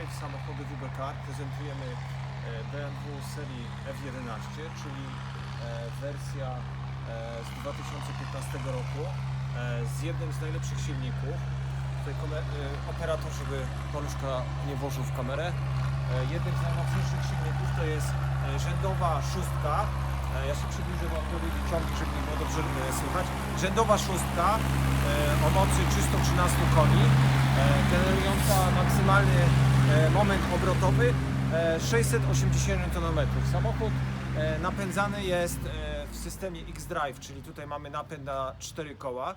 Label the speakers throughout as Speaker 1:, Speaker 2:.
Speaker 1: W samochody WBK prezentujemy e, BMW serii F11, czyli e, wersja e, z 2015 roku z jednym z najlepszych silników. Tutaj operator, żeby paluszka nie włożył w kamerę. Jednym z najmocniejszych silników to jest rzędowa szóstka. Ja się przybliżę do odpowiedzi ciągnik, żeby nie było dobrze słychać. Rzędowa szóstka o mocy 313 koni, generująca maksymalny moment obrotowy e, 680 Nm. Samochód e, napędzany jest e, w systemie X-Drive, czyli tutaj mamy napęd na 4 koła.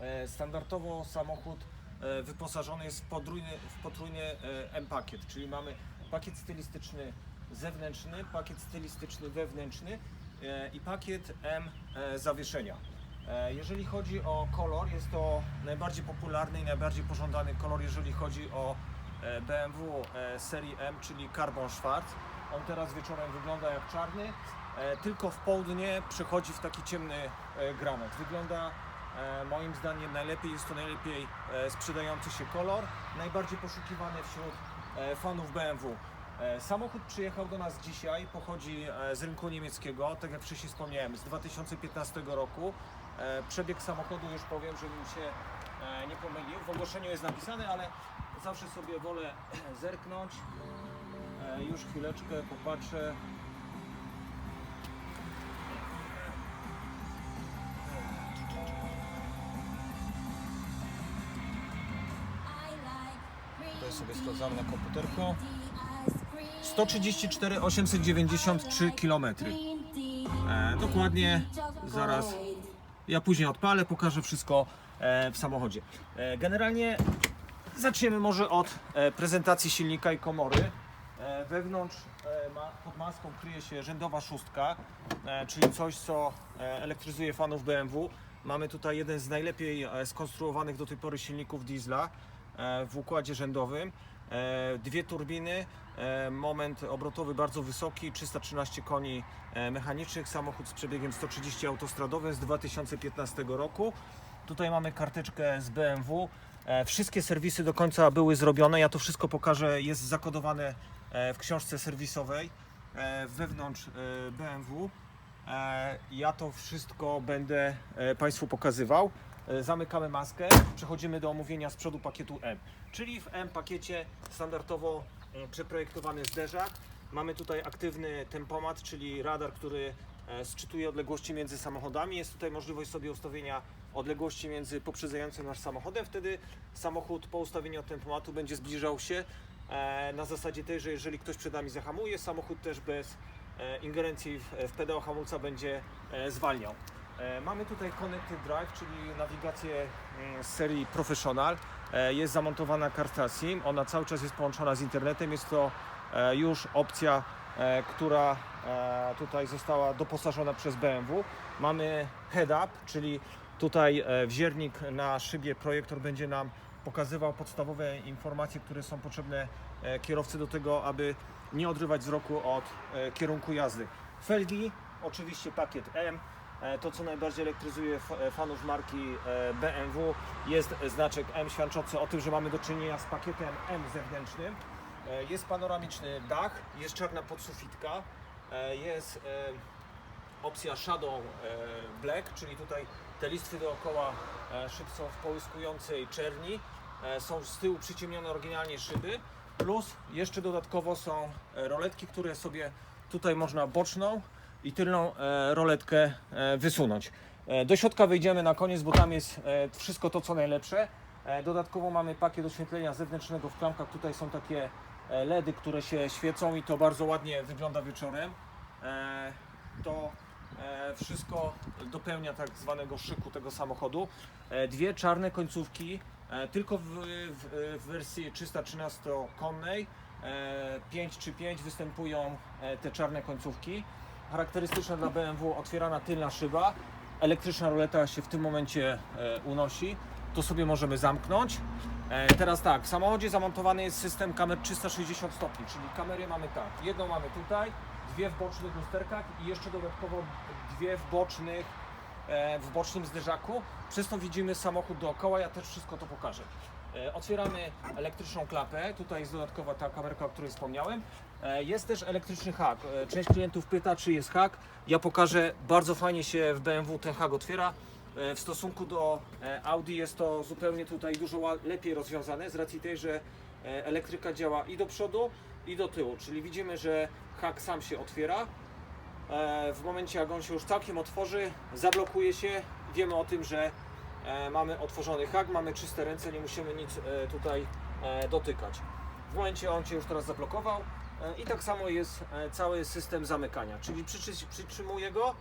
Speaker 1: E, Standardowo samochód e, wyposażony jest w potrójny, w potrójny e, M-pakiet, czyli mamy pakiet stylistyczny zewnętrzny, pakiet stylistyczny wewnętrzny e, i pakiet M e, zawieszenia. E, Jeżeli chodzi o kolor, jest to najbardziej popularny i najbardziej pożądany kolor, jeżeli chodzi o e, BMW e, serii M, czyli Carbon Schwarz. On teraz wieczorem wygląda jak czarny, e, tylko w południe przechodzi w taki ciemny e, granat. Wygląda e, moim zdaniem najlepiej, jest to najlepiej e, sprzedający się kolor, najbardziej poszukiwany wśród e, fanów BMW. E, Samochód przyjechał do nas dzisiaj, pochodzi e, z rynku niemieckiego, tak jak wcześniej wspomniałem, z 2015 roku. E, Przebieg samochodu już powiem, żebym się e, nie pomylił. W ogłoszeniu jest napisane, ale zawsze sobie wolę zerknąć. E, Już chwileczkę popatrzę. Tutaj sobie sprawdzamy na komputerku. 134 893 km. E, dokładnie zaraz ja później odpalę, pokażę wszystko e, w samochodzie. E, generalnie zaczniemy może od e, prezentacji silnika i komory. E, wewnątrz e, pod maską kryje się rzędowa szóstka, czyli coś, co elektryzuje fanów BMW. Mamy tutaj jeden z najlepiej skonstruowanych do tej pory silników diesla w układzie rzędowym. Dwie turbiny, moment obrotowy bardzo wysoki, 313 koni mechanicznych, samochód z przebiegiem 130 autostradowym z 2015 roku. Tutaj mamy karteczkę z BMW. E, Wszystkie serwisy do końca były zrobione. Ja to wszystko pokażę. Jest zakodowane e, w książce serwisowej e, wewnątrz BMW. Ja to wszystko będę Państwu pokazywał. Zamykamy maskę, przechodzimy do omówienia z przodu pakietu M. Czyli w M pakiecie standardowo przeprojektowany zderzak. Mamy tutaj aktywny tempomat, czyli radar, który sczytuje odległości między samochodami. Jest tutaj możliwość sobie ustawienia odległości między poprzedzającym nasz samochodem. Wtedy samochód po ustawieniu tempomatu będzie zbliżał się e, na zasadzie tej, że jeżeli ktoś przed nami zahamuje, samochód też bez e, ingerencji w, pedał hamulca będzie e, zwalniał. E, Mamy tutaj Connected Drive, czyli nawigację mm, z serii Professional. E, Jest zamontowana karta SIM, ona cały czas jest połączona z internetem. Jest to e, już opcja, e, która e, tutaj została doposażona przez BMW. Mamy head-up, czyli tutaj e, wziernik na szybie projektor będzie nam pokazywał podstawowe informacje, które są potrzebne e, kierowcy do tego, aby nie odrywać wzroku od e, kierunku jazdy. Felgi, oczywiście pakiet M. E, To, co najbardziej elektryzuje e, fanów marki e, BMW, jest znaczek M świadczący o tym, że mamy do czynienia z pakietem M zewnętrznym. E, Jest panoramiczny dach, jest czarna podsufitka, e, jest e, opcja Shadow Black, czyli tutaj te listwy dookoła szyb są w połyskującej czerni, są z tyłu przyciemnione oryginalnie szyby, plus jeszcze dodatkowo są roletki, które sobie tutaj można boczną i tylną roletkę wysunąć. Do środka wejdziemy na koniec, bo tam jest wszystko to co najlepsze. Dodatkowo mamy pakiet oświetlenia zewnętrznego w klamkach. Tutaj są takie LEDy, które się świecą i to bardzo ładnie wygląda wieczorem. E, To e, wszystko dopełnia tak zwanego szyku tego samochodu. E, Dwie czarne końcówki, e, tylko w, w, w wersji 313-konnej 5 czy 5 występują e, te czarne końcówki. Charakterystyczna dla BMW otwierana tylna szyba. Elektryczna roleta się w tym momencie e, unosi. To sobie możemy zamknąć. E, Teraz tak, w samochodzie zamontowany jest system kamer 360 stopni, czyli kamery mamy tak. Jedną mamy tutaj, dwie w bocznych lusterkach i jeszcze dodatkowo dwie w bocznych, e, w bocznym zderzaku. Przez to widzimy samochód dookoła, ja też wszystko to pokażę. E, Otwieramy elektryczną klapę. Tutaj jest dodatkowa ta kamerka, o której wspomniałem. Jest też elektryczny hak. Część klientów pyta, czy jest hak. Ja pokażę, bardzo fajnie się w BMW ten hak otwiera. E, W stosunku do e, Audi jest to zupełnie tutaj dużo lepiej rozwiązane z racji tej, że e, elektryka działa i do przodu, i do tyłu. Czyli widzimy, że hak sam się otwiera. W momencie, jak on się już całkiem otworzy, zablokuje się. Wiemy o tym, że mamy otworzony hak, mamy czyste ręce, nie musimy nic tutaj dotykać. W momencie on się już teraz zablokował i tak samo jest cały system zamykania, czyli przytrzymuję go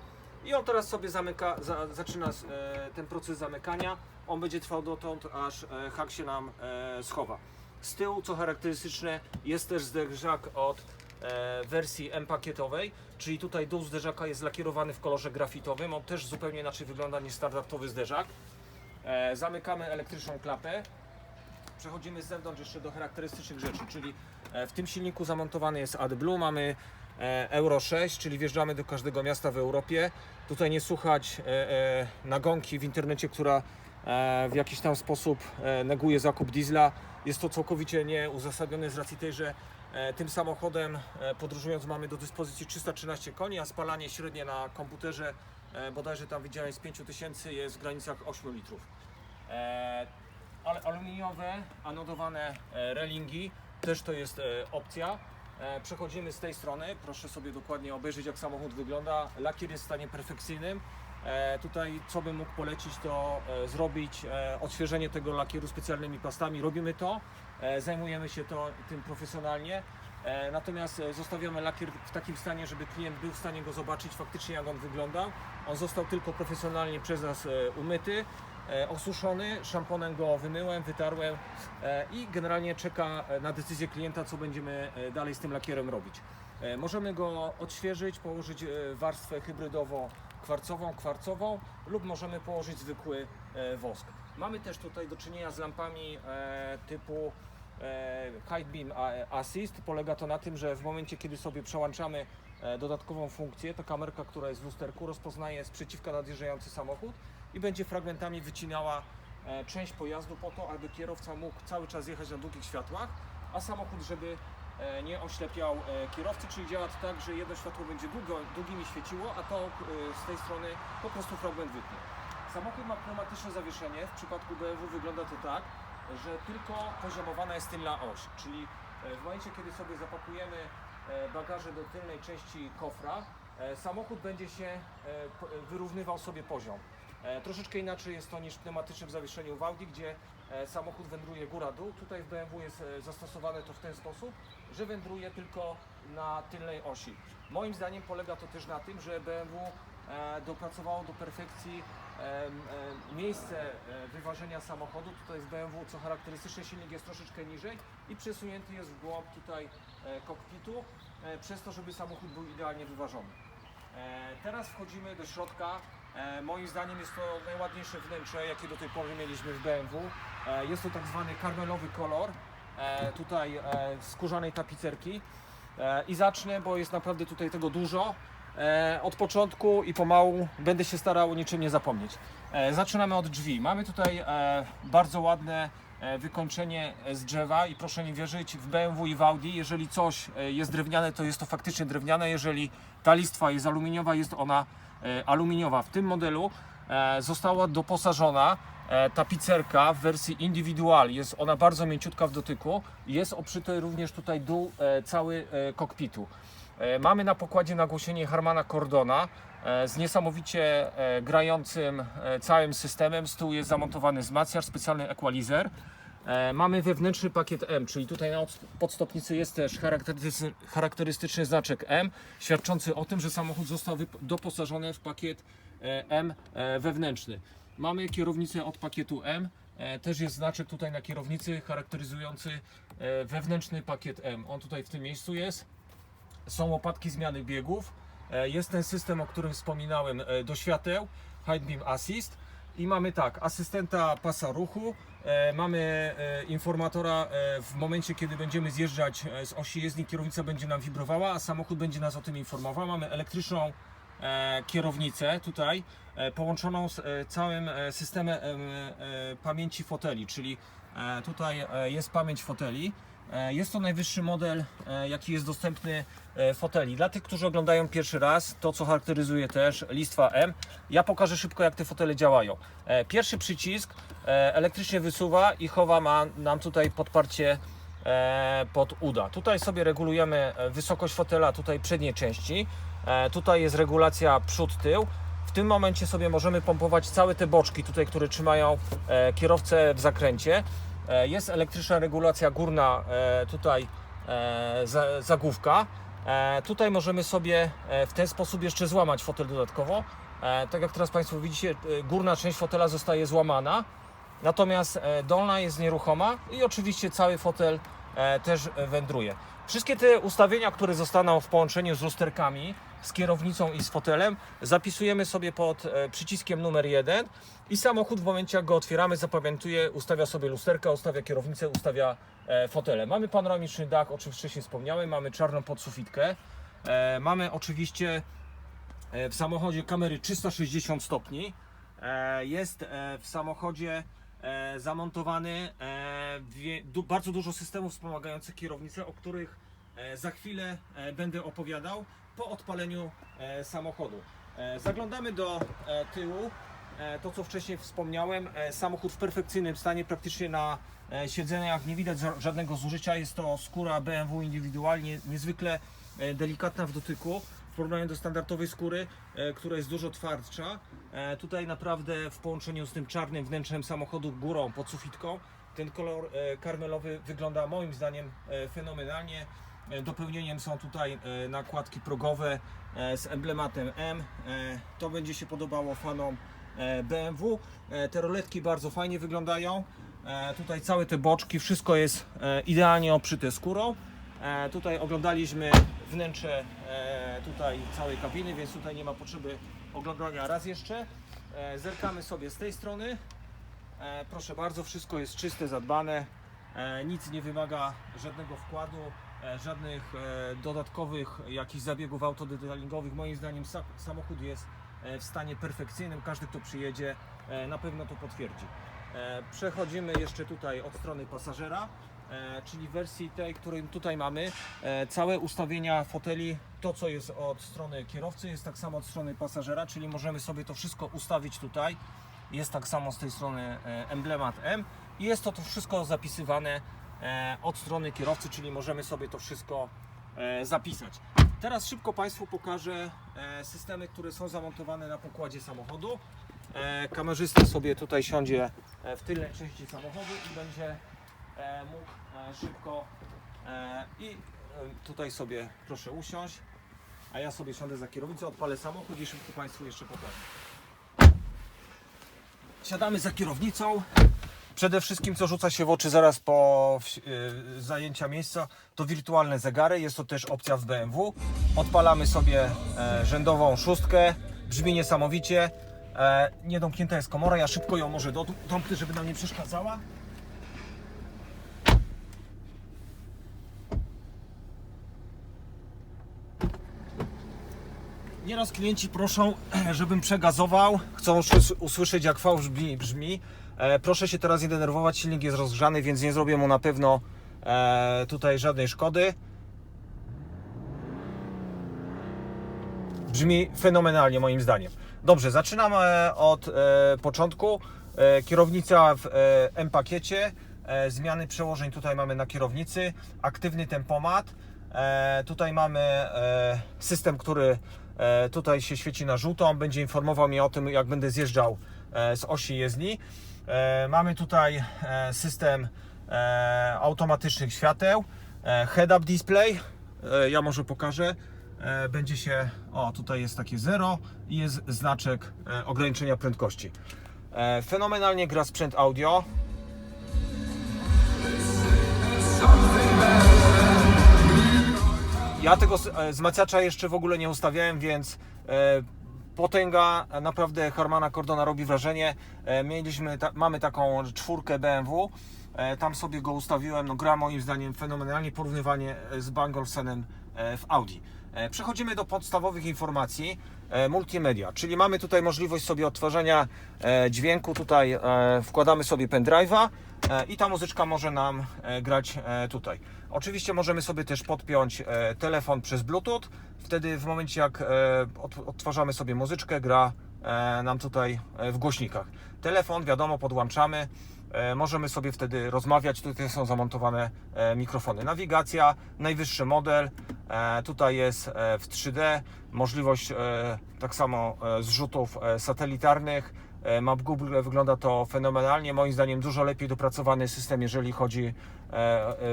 Speaker 1: i on teraz sobie zamyka, za, zaczyna e, ten proces zamykania. On będzie trwał dotąd, aż e, hak się nam e, schowa. Z tyłu, co charakterystyczne, jest też zderzak od e, wersji M pakietowej, czyli tutaj dół zderzaka jest lakierowany w kolorze grafitowym. On też zupełnie inaczej wygląda niż standardowy zderzak. E, zamykamy elektryczną klapę. Przechodzimy z zewnątrz jeszcze do charakterystycznych rzeczy, czyli e, w tym silniku zamontowany jest AdBlue, mamy Euro 6, czyli wjeżdżamy do każdego miasta w Europie. Tutaj nie słuchać e, e, nagonki w internecie, która e, w jakiś tam sposób e, neguje zakup diesla. Jest to całkowicie nieuzasadnione z racji tej, że e, tym samochodem e, podróżując mamy do dyspozycji 313 koni, a spalanie średnie na komputerze e, bodajże tam widziałem z 5000 jest w granicach 8 litrów. E, ale aluminiowe, anodowane e, relingi, też to jest e, opcja. E, Przechodzimy z tej strony, proszę sobie dokładnie obejrzeć jak samochód wygląda. Lakier jest w stanie perfekcyjnym. E, Tutaj co bym mógł polecić to e, zrobić odświeżenie tego lakieru specjalnymi pastami. Robimy to, zajmujemy się to, tym profesjonalnie. Natomiast zostawiamy lakier w takim stanie, żeby klient był w stanie go zobaczyć faktycznie jak on wygląda. On został tylko profesjonalnie przez nas umyty osuszony, szamponem go wymyłem, wytarłem e, i generalnie czeka e, na decyzję klienta, co będziemy e, dalej z tym lakierem robić. E, Możemy go odświeżyć, położyć e, warstwę hybrydowo-kwarcową, kwarcową lub możemy położyć zwykły e, wosk. Mamy też tutaj do czynienia z lampami e, typu e, High Beam Assist. Polega to na tym, że w momencie, kiedy sobie przełączamy e, dodatkową funkcję, ta kamerka, która jest w lusterku, rozpoznaje sprzeciwka nadjeżdżający samochód i będzie fragmentami wycinała e, część pojazdu po to, aby kierowca mógł cały czas jechać na długich światłach, a samochód, żeby e, nie oślepiał e, kierowcy, czyli działa to tak, że jedno światło będzie długo, długimi świeciło, a to z tej strony po prostu fragment wytnie. Samochód ma pneumatyczne zawieszenie, w przypadku BMW wygląda to tak, że tylko poziomowana jest tylna oś, czyli w momencie, kiedy sobie zapakujemy bagaże do tylnej części kofra, samochód będzie się wyrównywał sobie poziom. E, Troszeczkę inaczej jest to niż w pneumatycznym zawieszeniu w Audi, gdzie e, samochód wędruje góra-dół. Tutaj w BMW jest e, zastosowane to w ten sposób, że wędruje tylko na tylnej osi. Moim zdaniem polega to też na tym, że BMW dopracowało do perfekcji miejsce wyważenia samochodu. Tutaj w BMW, co charakterystyczne, silnik jest troszeczkę niżej i przesunięty jest w głąb tutaj kokpitu, przez to, żeby samochód był idealnie wyważony. Teraz wchodzimy do środka. E, Moim zdaniem jest to najładniejsze wnętrze, jakie do tej pory mieliśmy w BMW. E, Jest to tak zwany karmelowy kolor, e, tutaj skórzanej tapicerki. I zacznę, bo jest naprawdę tutaj tego dużo. Od początku i pomału będę się starał niczym nie zapomnieć. Zaczynamy od drzwi. Mamy tutaj bardzo ładne wykończenie z drzewa i proszę mi wierzyć, w BMW i w Audi, jeżeli coś jest drewniane, to jest to faktycznie drewniane, jeżeli ta listwa jest aluminiowa, jest ona aluminiowa. W tym modelu e, została doposażona e, tapicerka w wersji indywidual. Jest ona bardzo mięciutka w dotyku. Jest obszyty również tutaj dół e, cały e, kokpitu. E, Mamy na pokładzie nagłośnienie Harmana Cordona e, z niesamowicie e, grającym e, całym systemem. Z tyłu jest zamontowany wzmacniacz, specjalny equalizer. E, Mamy wewnętrzny pakiet M, czyli tutaj na odst- podstopnicy jest też charakterystyczny, znaczek M, świadczący o tym, że samochód został doposażony w pakiet e, M e, wewnętrzny. Mamy kierownicę od pakietu M, też jest znaczek tutaj na kierownicy charakteryzujący wewnętrzny pakiet M. On tutaj w tym miejscu jest są łopatki zmiany biegów, jest ten system, o którym wspominałem, do świateł, High Beam Assist i mamy tak, asystenta pasa ruchu, e, mamy e, informatora e, w momencie, kiedy będziemy zjeżdżać e, z osi jezdni, kierownica będzie nam wibrowała, a samochód będzie nas o tym informował. Mamy elektryczną e, kierownicę tutaj, e, połączoną z e, całym e, systemem e, e, pamięci foteli, czyli Tutaj e, jest pamięć foteli. E, Jest to najwyższy model, e, jaki jest dostępny e, foteli. Dla tych, którzy oglądają pierwszy raz, to co charakteryzuje też listwa M, ja pokażę szybko, jak te fotele działają. E, Pierwszy przycisk e, elektrycznie wysuwa i chowa ma nam tutaj podparcie e, pod uda. Tutaj sobie regulujemy e, wysokość fotela, tutaj przedniej części. E, Tutaj jest regulacja przód-tył. Tym momencie sobie możemy pompować całe te boczki tutaj, które trzymają e, kierowcę w zakręcie. E, Jest elektryczna regulacja górna, e, tutaj za- zagłówka. Tutaj możemy sobie w ten sposób jeszcze złamać fotel dodatkowo. Tak jak teraz Państwo widzicie, górna część fotela zostaje złamana, natomiast dolna jest nieruchoma i oczywiście cały fotel też e, wędruje. Wszystkie te ustawienia, które zostaną w połączeniu z lusterkami, z kierownicą i z fotelem, zapisujemy sobie pod e, przyciskiem numer 1 i samochód w momencie jak go otwieramy zapamiętuje, ustawia sobie lusterka, ustawia kierownicę, ustawia e, fotele. Mamy panoramiczny dach, o czym wcześniej wspomniałem, mamy czarną podsufitkę, e, mamy oczywiście e, w samochodzie kamery 360 stopni, e, jest e, w samochodzie e, zamontowany e, bardzo dużo systemów wspomagających kierownicę, o których e, za chwilę będę opowiadał po odpaleniu samochodu. Zaglądamy do tyłu. To co wcześniej wspomniałem, samochód w perfekcyjnym stanie, praktycznie na siedzeniach nie widać ża- żadnego zużycia. Jest to skóra BMW indywidualnie, niezwykle delikatna w dotyku w porównaniu do standardowej skóry, e, która jest dużo twardsza. E, Tutaj naprawdę w połączeniu z tym czarnym wnętrzem samochodu górą pod sufitką ten kolor e, karmelowy wygląda moim zdaniem fenomenalnie. Dopełnieniem są tutaj nakładki progowe z emblematem M. To będzie się podobało fanom BMW. Te roletki bardzo fajnie wyglądają. Tutaj całe te boczki, wszystko jest idealnie obszyte skórą. Tutaj oglądaliśmy wnętrze e, tutaj całej kabiny, więc tutaj nie ma potrzeby oglądania raz jeszcze. E, Zerkamy sobie z tej strony. E, Proszę bardzo, wszystko jest czyste, zadbane. Nic nie wymaga żadnego wkładu, żadnych dodatkowych jakichś zabiegów autodetailingowych. Moim zdaniem sa- samochód jest w stanie perfekcyjnym. Każdy, kto przyjedzie, na pewno to potwierdzi. Przechodzimy jeszcze tutaj od strony pasażera, czyli wersji tej, którą tutaj mamy. E, Całe ustawienia foteli, to co jest od strony kierowcy, jest tak samo od strony pasażera, czyli możemy sobie to wszystko ustawić tutaj. Jest tak samo z tej strony e, emblemat M i jest to, to wszystko zapisywane e, od strony kierowcy, czyli możemy sobie to wszystko e, zapisać. Teraz szybko Państwu pokażę e, systemy, które są zamontowane na pokładzie samochodu. E, Kamerzysta sobie tutaj siądzie e, w tylnej części samochodu i będzie e, mógł e, szybko e, i e, tutaj sobie proszę usiąść, a ja sobie siądę za kierownicą, odpalę samochód i szybko Państwu jeszcze pokażę. Siadamy za kierownicą. Przede wszystkim, co rzuca się w oczy zaraz po zajęcia miejsca, to wirtualne zegary. Jest to też opcja w BMW. Odpalamy sobie e, rzędową szóstkę. Brzmi niesamowicie. E, niedomknięta jest komora. Ja szybko ją może dom- domknę, żeby nam nie przeszkadzała. Nieraz klienci proszą, żebym przegazował, chcą usłys- usłyszeć jak fałsz brzmi. E, proszę się teraz nie denerwować, silnik jest rozgrzany, więc nie zrobię mu na pewno e, tutaj żadnej szkody. Brzmi fenomenalnie moim zdaniem. Dobrze, zaczynam e, od początku. Kierownica w M-pakiecie, zmiany przełożeń tutaj mamy na kierownicy, aktywny tempomat. Tutaj mamy system, który tutaj się świeci na żółto. Będzie informował mnie o tym, jak będę zjeżdżał e, z osi jezdni. E, mamy tutaj e, system e, automatycznych świateł, e, head-up display. E, ja może pokażę. E, będzie się, o tutaj jest takie 0 i jest znaczek e, ograniczenia prędkości. E, Fenomenalnie gra sprzęt audio. Ja tego s- e, jeszcze w ogóle nie ustawiałem, więc e, potęga naprawdę Harmana Cordona robi wrażenie. E, Mieliśmy, mamy taką czwórkę BMW Tam sobie go ustawiłem. No, gra moim zdaniem fenomenalnie porównywanie z Bang Olufsenem e, w Audi. Przechodzimy do podstawowych informacji multimedia, czyli mamy tutaj możliwość sobie odtwarzania e, dźwięku. Tutaj e, wkładamy sobie pendrive'a e, i ta muzyczka może nam e, grać e, tutaj. Oczywiście możemy sobie też podpiąć e, telefon przez Bluetooth. Wtedy w momencie jak e, od- odtwarzamy sobie muzyczkę, gra e, nam tutaj e, w głośnikach. Telefon, wiadomo, podłączamy. E, Możemy sobie wtedy rozmawiać. Tutaj są zamontowane e, mikrofony. Nawigacja, najwyższy model. E, Tutaj jest w 3D. Możliwość tak samo zrzutów satelitarnych. Map Google wygląda to fenomenalnie. Moim zdaniem dużo lepiej dopracowany system, jeżeli chodzi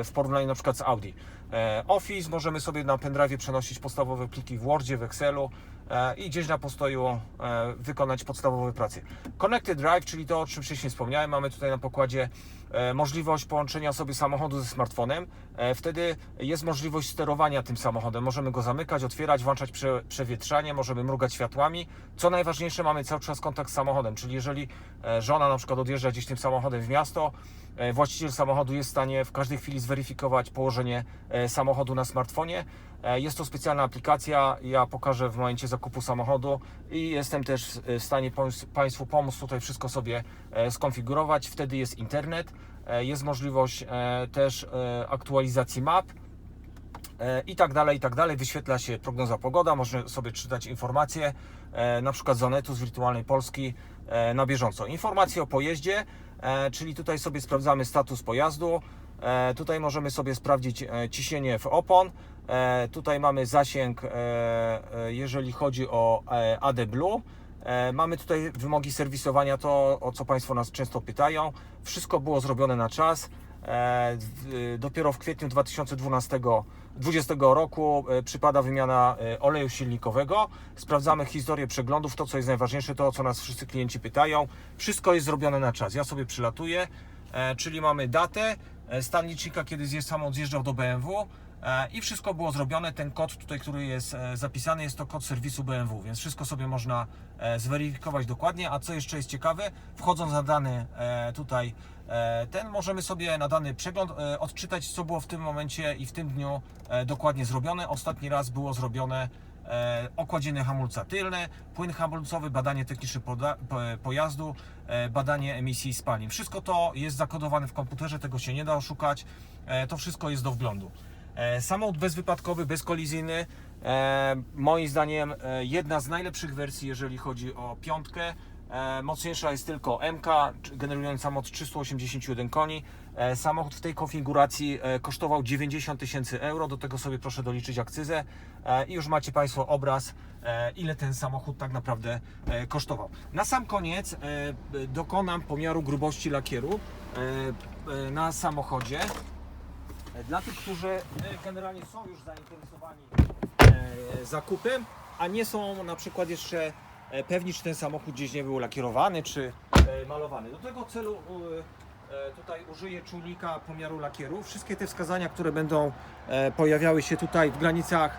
Speaker 1: w porównaniu na przykład z Audi. Office możemy sobie na pendrive przenosić podstawowe pliki w Wordzie, w Excelu i gdzieś na postoju e, wykonać podstawowe prace. Connected Drive, czyli to, o czym wcześniej wspomniałem, mamy tutaj na pokładzie e, możliwość połączenia sobie samochodu ze smartfonem. E, Wtedy jest możliwość sterowania tym samochodem. Możemy go zamykać, otwierać, włączać prze, przewietrzanie, możemy mrugać światłami. Co najważniejsze, mamy cały czas kontakt z samochodem, czyli jeżeli e, żona na przykład odjeżdża gdzieś tym samochodem w miasto, e, właściciel samochodu jest w stanie w każdej chwili zweryfikować położenie e, samochodu na smartfonie. E, Jest to specjalna aplikacja, ja pokażę w momencie zakupu samochodu i jestem też e, w stanie Państwu pomóc tutaj wszystko sobie e, skonfigurować. Wtedy jest internet, e, jest możliwość e, też e, aktualizacji map e, i tak dalej, i tak dalej. Wyświetla się prognoza pogoda, można sobie czytać informacje, e, na przykład z Onetu, z Wirtualnej Polski e, na bieżąco. Informacje o pojeździe, e, czyli tutaj sobie sprawdzamy status pojazdu, e, tutaj możemy sobie sprawdzić e, ciśnienie w opon, e, tutaj mamy zasięg, e, e, jeżeli chodzi o e, AD Blue, E, Mamy tutaj wymogi serwisowania, to o co Państwo nas często pytają. Wszystko było zrobione na czas. E, w- Dopiero w kwietniu 2012 2020 roku e, przypada wymiana e, oleju silnikowego. Sprawdzamy historię przeglądów, to co jest najważniejsze, to o co nas wszyscy klienci pytają. Wszystko jest zrobione na czas. Ja sobie przylatuję, czyli mamy datę, stan licznika, kiedy samochód zjeżdżał do BMW. E, I wszystko było zrobione. Ten kod tutaj, który jest e, zapisany, jest to kod serwisu BMW, więc wszystko sobie można e, zweryfikować dokładnie. A co jeszcze jest ciekawe, wchodząc na dany tutaj ten, możemy sobie na dany przegląd odczytać, co było w tym momencie i w tym dniu dokładnie zrobione. Ostatni raz było zrobione okładziny hamulca tylne, płyn hamulcowy, badanie techniczne pojazdu, badanie emisji spalin. Wszystko to jest zakodowane w komputerze, tego się nie da oszukać. To wszystko jest do wglądu. E, Samochód bezwypadkowy, bezkolizyjny. E, moim zdaniem e, jedna z najlepszych wersji, jeżeli chodzi o piątkę. Mocniejsza jest tylko MK, generująca moc 381 koni. Samochód w tej konfiguracji kosztował 90 tysięcy euro. Do tego sobie proszę doliczyć akcyzę i już macie Państwo obraz, ile ten samochód tak naprawdę kosztował. Na sam koniec dokonam pomiaru grubości lakieru na samochodzie. Dla tych, którzy e, generalnie są już zainteresowani e, zakupem, a nie są na przykład jeszcze e, pewni, czy ten samochód gdzieś nie był lakierowany, czy malowany. Do tego celu tutaj użyję czujnika pomiaru lakieru. Wszystkie te wskazania, które będą pojawiały się tutaj w granicach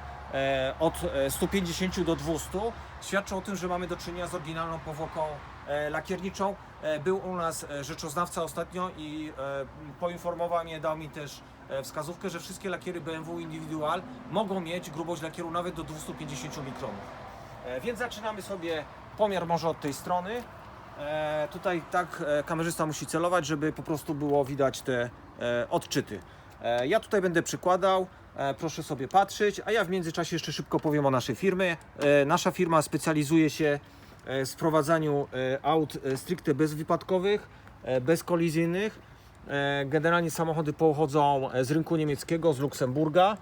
Speaker 1: od e, 150 do 200 świadczą o tym, że mamy do czynienia z oryginalną powłoką lakierniczą. Był u nas rzeczoznawca ostatnio i poinformował mnie, dał mi też wskazówkę, że wszystkie lakiery BMW Individual mogą mieć grubość lakieru nawet do 250 mikronów. E, Więc zaczynamy sobie pomiar może od tej strony. E, Tutaj tak e, kamerzysta musi celować, żeby po prostu było widać te e, odczyty. E, Ja tutaj będę przykładał, e, proszę sobie patrzeć, a ja w międzyczasie jeszcze szybko powiem o naszej firmie. E, Nasza firma specjalizuje się e, w sprowadzaniu e, aut e, stricte bezwypadkowych, e, bezkolizyjnych. E, Generalnie samochody pochodzą e, z rynku niemieckiego, z Luksemburga.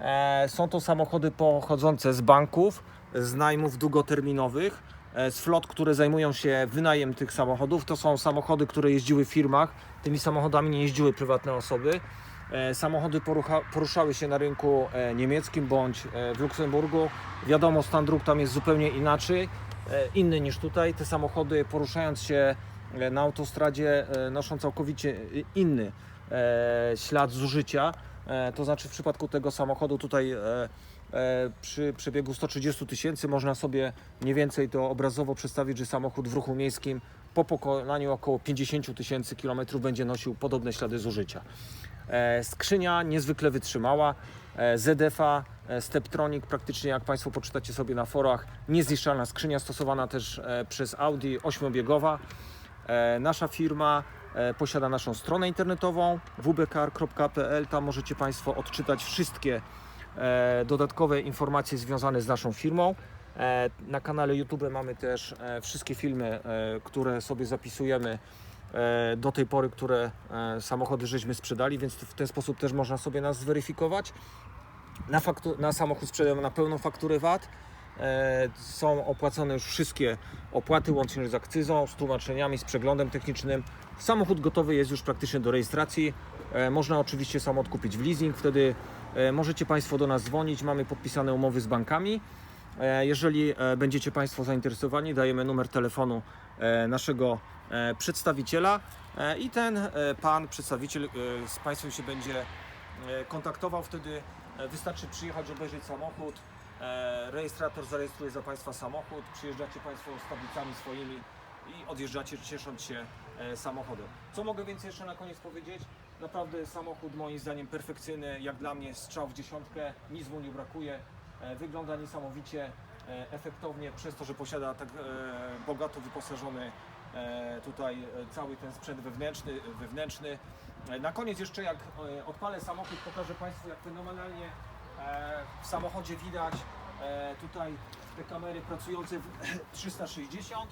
Speaker 1: E, Są to samochody pochodzące z banków, z najmów długoterminowych, z flot, które zajmują się wynajem tych samochodów. To są samochody, które jeździły w firmach. Tymi samochodami nie jeździły prywatne osoby. Samochody poruszały się na rynku niemieckim bądź w Luksemburgu. Wiadomo, stan dróg tam jest zupełnie inaczej, inny niż tutaj. Te samochody poruszając się na autostradzie e, noszą całkowicie e, inny e, ślad zużycia. E, To znaczy w przypadku tego samochodu tutaj e, e, przy przebiegu 130 tysięcy można sobie mniej więcej to obrazowo przedstawić, że samochód w ruchu miejskim po pokonaniu około 50 tysięcy kilometrów będzie nosił podobne ślady zużycia. E, Skrzynia niezwykle wytrzymała. E, e, Steptronic, praktycznie jak Państwo poczytacie sobie na forach, niezniszczalna skrzynia stosowana też e, przez Audi, ośmiobiegowa. E, Nasza firma e, posiada naszą stronę internetową wbkar.pl. Tam możecie Państwo odczytać wszystkie e, dodatkowe informacje związane z naszą firmą. Na kanale YouTube mamy też wszystkie filmy, które sobie zapisujemy do tej pory, które samochody żeśmy sprzedali, więc w ten sposób też można sobie nas zweryfikować. Na, na samochód sprzedajemy na pełną fakturę VAT. E, Są opłacone już wszystkie opłaty łącznie z akcyzą, z tłumaczeniami, z przeglądem technicznym. Samochód gotowy jest już praktycznie do rejestracji. E, Można oczywiście samochód kupić w leasing, wtedy e, możecie Państwo do nas dzwonić. Mamy podpisane umowy z bankami. Jeżeli będziecie Państwo zainteresowani, dajemy numer telefonu naszego przedstawiciela i ten pan, przedstawiciel z Państwem się będzie kontaktował. Wtedy wystarczy przyjechać, obejrzeć samochód. E, Rejestrator zarejestruje za Państwa samochód. Przyjeżdżacie Państwo z tablicami swoimi i odjeżdżacie ciesząc się e, samochodem. Co mogę więcej jeszcze na koniec powiedzieć? Naprawdę samochód moim zdaniem perfekcyjny, jak dla mnie strzał w dziesiątkę, nic mu nie brakuje. E, Wygląda niesamowicie efektownie przez to, że posiada tak bogato wyposażony tutaj cały ten sprzęt wewnętrzny. wewnętrzny. Na koniec jeszcze jak odpalę samochód, pokażę Państwu jak fenomenalnie w samochodzie widać e, tutaj te kamery pracujące w 360.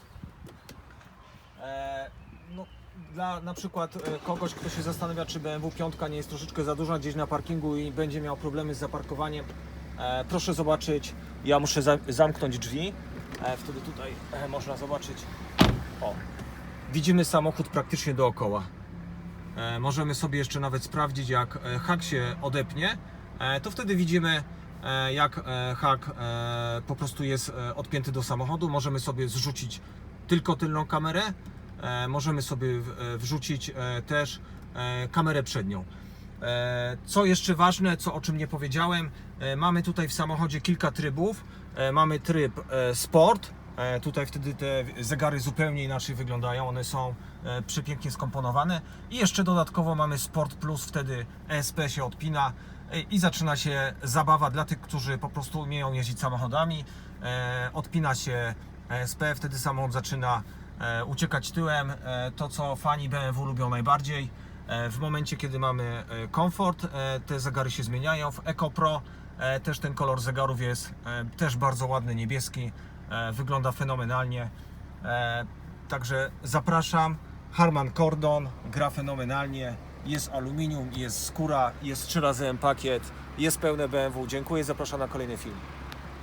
Speaker 1: E, No, dla na przykład e, kogoś, kto się zastanawia, czy BMW 5 nie jest troszeczkę za duża gdzieś na parkingu i będzie miał problemy z zaparkowaniem, e, proszę zobaczyć, ja muszę za, zamknąć drzwi, e, wtedy tutaj e, można zobaczyć, o, widzimy samochód praktycznie dookoła. E, możemy sobie jeszcze nawet sprawdzić, jak e, hak się odepnie, e, to wtedy widzimy, e, jak e, hak e, po prostu jest e, odpięty do samochodu. Możemy sobie zrzucić tylko tylną kamerę, e, możemy sobie e, wrzucić e, też e, kamerę przednią. E, Co jeszcze ważne, co o czym nie powiedziałem, e, mamy tutaj w samochodzie kilka trybów. E, Mamy tryb e, sport. E, Tutaj wtedy te zegary zupełnie inaczej wyglądają, one są e, przepięknie skomponowane. I jeszcze dodatkowo mamy Sport Plus, wtedy ESP się odpina e, i zaczyna się zabawa dla tych, którzy po prostu umieją jeździć samochodami. E, Odpina się ESP, wtedy samochód zaczyna e, uciekać tyłem. E, To, co fani BMW lubią najbardziej. W momencie, kiedy mamy komfort, te zegary się zmieniają. W Eco Pro e, też ten kolor zegarów jest też bardzo ładny, niebieski. Wygląda fenomenalnie. Także zapraszam. Harman Kordon gra fenomenalnie. Jest aluminium, jest skóra, jest 3 razy M pakiet, jest pełne BMW. Dziękuję, zapraszam na kolejny film.